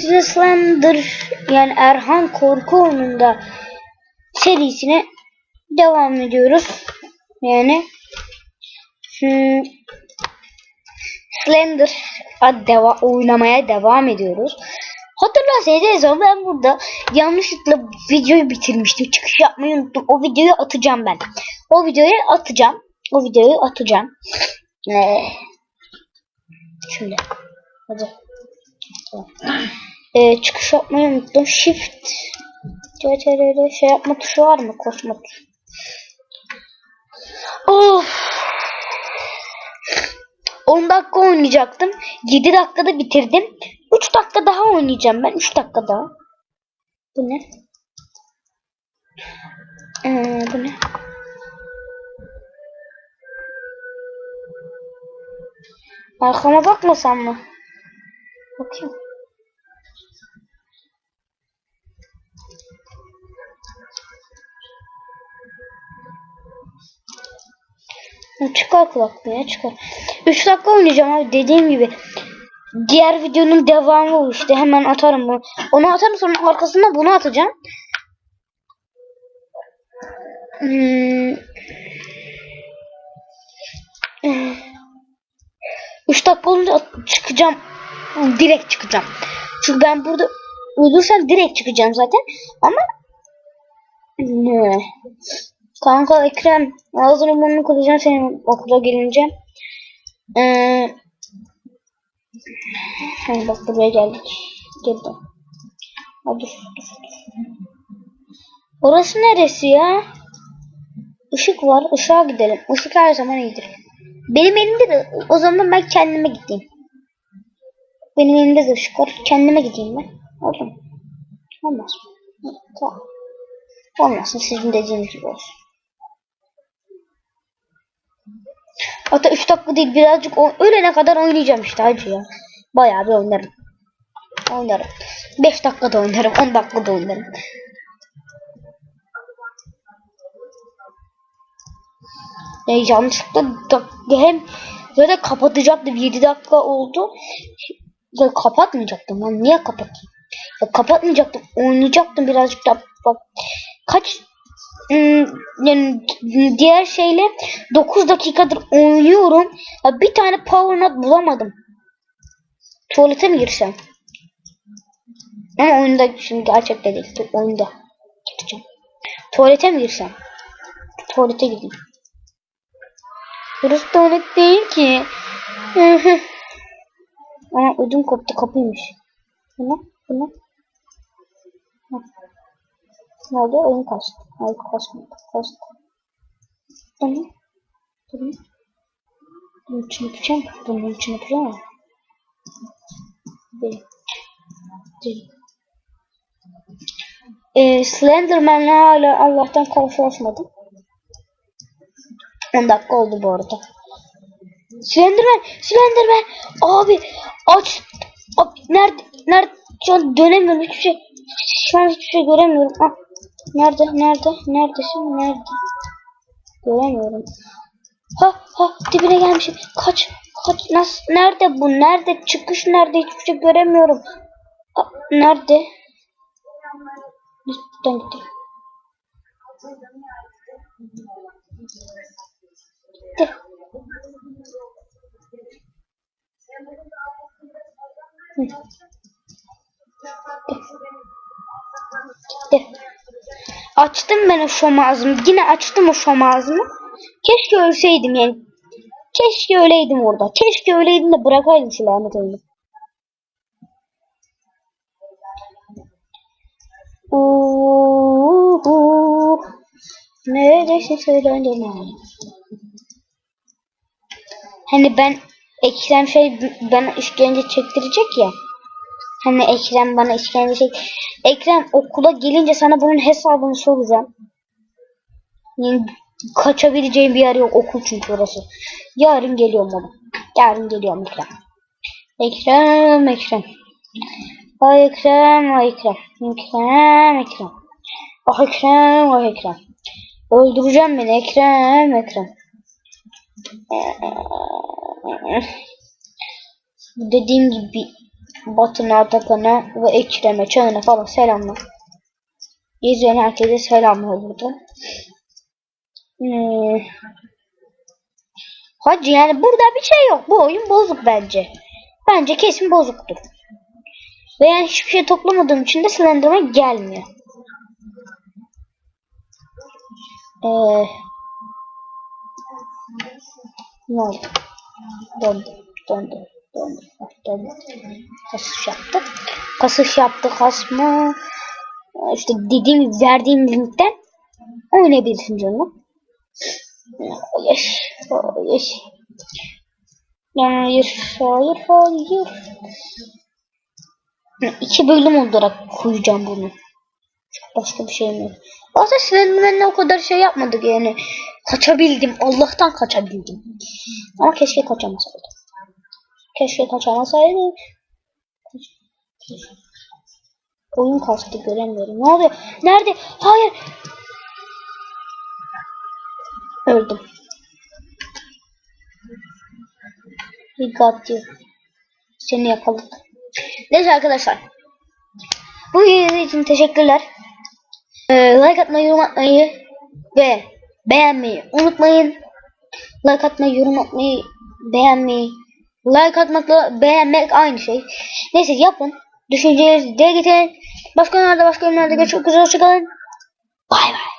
size Slender yani Erhan korku oyununda serisine devam ediyoruz. Yani hmm, Slender deva oynamaya devam ediyoruz. Hatırlarsanız ben burada yanlışlıkla videoyu bitirmiştim. Çıkış yapmayı unuttum. O videoyu atacağım ben. O videoyu atacağım. O videoyu atacağım. Ee, şöyle. Hadi. Tamam. Ee, çıkış yapmayı unuttum. Shift. CTRL şey yapma tuşu var mı? Koşma tuşu. Of. 10 dakika oynayacaktım. 7 dakikada bitirdim. 3 dakika daha oynayacağım ben. 3 dakika daha. Bu ne? Ee, bu ne? Arkama bakmasam mı? Bakayım. Çıkar kulaklığa çıkar. 3 dakika oynayacağım abi dediğim gibi. Diğer videonun devamı o işte hemen atarım bunu. Onu atarım sonra arkasında bunu atacağım. Hmm. 3 dakika olunca çıkacağım. Direkt çıkacağım. Çünkü ben burada uydursam direkt çıkacağım zaten. Ama ne? Kanka Ekrem ağzını burnunu kıracağım senin okula gelince. Ee, bak buraya geldik. Geldim. Ha, dur, dur. Orası neresi ya? Işık var. Işığa gidelim. Işık her zaman iyidir. Benim elimde de o zaman ben kendime gideyim. Benim elimde de ışık var. Kendime gideyim ben. Olur mu? Olmaz. Hı, Tamam. Olmasın sizin dediğiniz gibi olsun. Hatta 3 dakika değil birazcık o ölene kadar oynayacağım işte hacı ya. Bayağı bir oynarım. Oynarım. 5 dakikada oynarım. 10 dakikada oynarım. Ya yanlışlıkla hem böyle kapatacaktım 7 dakika oldu. Ya kapatmayacaktım lan niye kapatayım? Ya kapatmayacaktım oynayacaktım birazcık da bak kaç yani diğer şeyle 9 dakikadır oynuyorum. Bir tane power nut bulamadım. Tuvalete mi girsem? Ama oyunda şimdi gerçekte değil. Oyunda. Gideceğim. Tuvalete mi girsem? Tuvalete gideyim. Burası tuvalet değil ki. Ama ödüm koptu kapıymış. Bu ne? Ne oldu? Oyun kastı. Hayır. Bu ne? Bu ne? Bunun için yapacağım. Bunun için yapacağım. Değil. Değil. Ee, Slenderman'le hala Allah'tan karşılaşmadım. 10 dakika oldu bu arada. Slenderman! Slenderman! Abi aç! Abi, nerede? Nerede? Şu an dönemiyorum hiçbir şey. Şu an hiçbir şey göremiyorum. Ah, nerede? Nerede? Neredesin? Nerede? Göremiyorum. Ha ha dibine gelmişim. Kaç. Kaç. Nasıl? Nerede bu? Nerede? Çıkış nerede? Hiçbir şey göremiyorum. Ha, nerede? Buradan gidelim. Gitti. Hı. Gitti. Açtım ben o şom ağzımı. Yine açtım o şom ağzımı. Keşke ölseydim yani. Keşke öyleydim orada. Keşke öyleydim de bırakaydım şu lanet oyunu. Uuu. Neredesin söylendim Hani ben Ekrem şey bana işkence çektirecek ya. Hani Ekrem bana işkence çek. Ekrem okula gelince sana bunun hesabını soracağım. Yani kaçabileceğim bir yer yok okul çünkü orası. Yarın geliyorum oğlum. Yarın geliyorum Ekrem. Ekrem Ekrem. Ay Ekrem ay Ekrem. Ekrem Ekrem. Ah Ekrem ah Ekrem. Öldüreceğim beni Ekrem Ekrem. Dediğim gibi Batına, Tapan'a ve Ekrem'e, Çağın'a falan selamlar. İzleyen herkese selamlar burada. Hmm. Hacı yani burada bir şey yok. Bu oyun bozuk bence. Bence kesin bozuktur. Ve yani hiçbir şey toplamadığım için de Slenderman gelmiyor. Ee, ne oldu? Döndü, döndü, döndü, Kasış yaptı. Kasış yaptı, kasma. İşte dediğim, verdiğim linkten oynayabilirsin canım. Hayır, hayır. Hayır, hayır, hayır. İki bölüm olarak koyacağım bunu. Başka bir şey mi? Aslında Slenderman'le o kadar şey yapmadık yani. Kaçabildim. Allah'tan kaçabildim. Ama keşke kaçamasaydım. Keşke kaçamasaydım. Oyun kastı göremiyorum. Ne oluyor? Nerede? Hayır. Öldüm. We got. Seni yakaladık. Neyse arkadaşlar. Bu video için teşekkürler. Ee, like atmayı, yorum atmayı ve beğenmeyi unutmayın. Like atmayı, yorum atmayı, beğenmeyi. Like atmakla beğenmek aynı şey. Neyse yapın. Düşüncelerinizi dile getirin. Başka yerlerde başka yerlerde görüşmek üzere. Hoşçakalın. Bay bay.